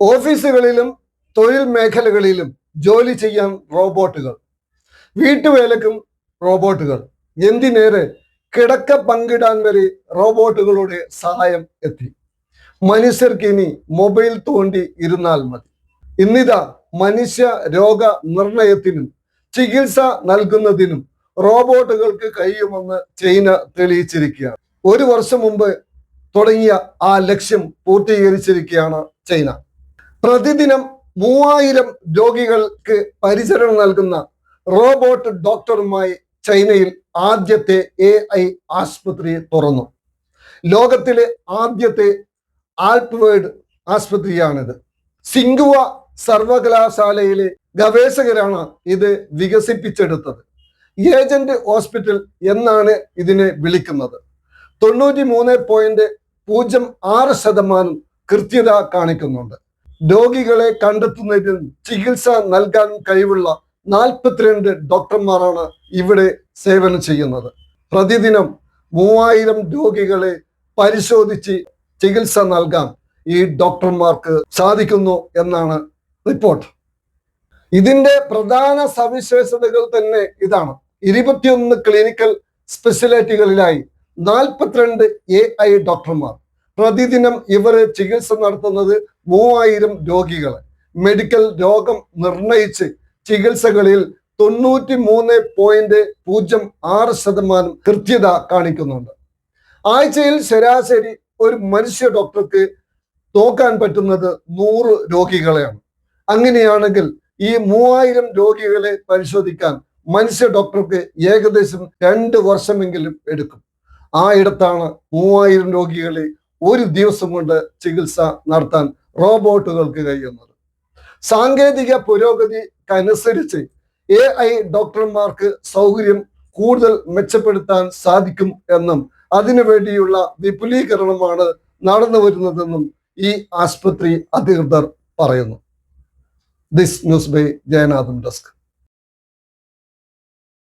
ഓഫീസുകളിലും തൊഴിൽ മേഖലകളിലും ജോലി ചെയ്യാൻ റോബോട്ടുകൾ. വീട്ടുവേലക്കും റോബോട്ടുകൾ. എന്തിനേറെ കിടക്ക പങ്കിടാൻ വരെ റോബോട്ടുകളുടെ സഹായം എത്തി. മനുഷ്യർക്ക് ഇനി മൊബൈൽ തോണ്ടി ഇരുന്നാൽ മതി. ഇന്നിതാ മനുഷ്യ രോഗ നിർണയത്തിനും ചികിത്സ നൽകുന്നതിനും റോബോട്ടുകൾക്ക് കഴിയുമെന്ന് ചൈന തെളിയിച്ചിരിക്കുകയാണ്. ഒരു വർഷം മുമ്പ് തുടങ്ങിയ ആ ലക്ഷ്യം പൂർത്തീകരിച്ചിരിക്കുകയാണ് ചൈന. പ്രതിദിനം മൂവായിരം രോഗികൾക്ക് പരിചരണം നൽകുന്ന റോബോട്ട് ഡോക്ടറുമായി ചൈനയിൽ ആദ്യത്തെ എ ഐ ആശുപത്രി തുറന്നു. ലോകത്തിലെ ആദ്യത്തെ ആൽപ്വേഡ് ആശുപത്രിയാണിത്. സിംഗുവ സർവകലാശാലയിലെ ഗവേഷകരാണ് ഇത് വികസിപ്പിച്ചെടുത്തത്. ഏജന്റ് ഹോസ്പിറ്റൽ എന്നാണ് ഇതിനെ വിളിക്കുന്നത്. തൊണ്ണൂറ്റി മൂന്ന് പോയിന്റ് പൂജ്യം ആറ് ശതമാനം കൃത്യത കാണിക്കുന്നുണ്ട്. രോഗികളെ കണ്ടെത്തുന്നതിനും ചികിത്സ നൽകാൻ കഴിവുള്ള നാൽപ്പത്തിരണ്ട് ഡോക്ടർമാരാണ് ഇവിടെ സേവനം ചെയ്യുന്നത്. പ്രതിദിനം മൂവായിരം രോഗികളെ പരിശോധിച്ച് ചികിത്സ നൽകാൻ ഈ ഡോക്ടർമാർക്ക് സാധിക്കുന്നു എന്നാണ് റിപ്പോർട്ട്. ഇതിന്റെ പ്രധാന സവിശേഷതകൾ തന്നെ ഇതാണ്. ഇരുപത്തിയൊന്ന് ക്ലിനിക്കൽ സ്പെഷ്യലിറ്റികളിലായി നാൽപ്പത്തിരണ്ട് എ ഐ ഡോക്ടർമാർ. പ്രതിദിനം ഇവർ ചികിത്സ നടത്തുന്നത് മൂവായിരം രോഗികളെ. മെഡിക്കൽ രോഗം നിർണയിച്ച് ചികിത്സകളിൽ തൊണ്ണൂറ്റി മൂന്ന് പോയിന്റ് പൂജ്യം ആറ് ശതമാനം കൃത്യത കാണിക്കുന്നുണ്ട്. ആഴ്ചയിൽ ശരാശരി ഒരു മനുഷ്യ ഡോക്ടർക്ക് നോക്കാൻ പറ്റുന്നത് നൂറ് രോഗികളെയാണ്. അങ്ങനെയാണെങ്കിൽ ഈ മൂവായിരം രോഗികളെ പരിശോധിക്കാൻ മനുഷ്യ ഡോക്ടർക്ക് ഏകദേശം രണ്ട് വർഷമെങ്കിലും എടുക്കും. ആ ഇടത്താണ് മൂവായിരം രോഗികളെ ഒരു ദിവസം കൊണ്ട് ചികിത്സ നടത്താൻ റോബോട്ടുകൾക്ക് കഴിയുന്നത്. സാങ്കേതിക പുരോഗതിക്കനുസരിച്ച് എ ഐ ഡോക്ടർമാർക്ക് സൗകര്യം കൂടുതൽ മെച്ചപ്പെടുത്താൻ സാധിക്കും എന്നും അതിനുവേണ്ടിയുള്ള വിപുലീകരണമാണ് നടന്നു വരുന്നതെന്നും ഈ ആശുപത്രി അധികൃതർ പറയുന്നു. This news by Jayanathan desk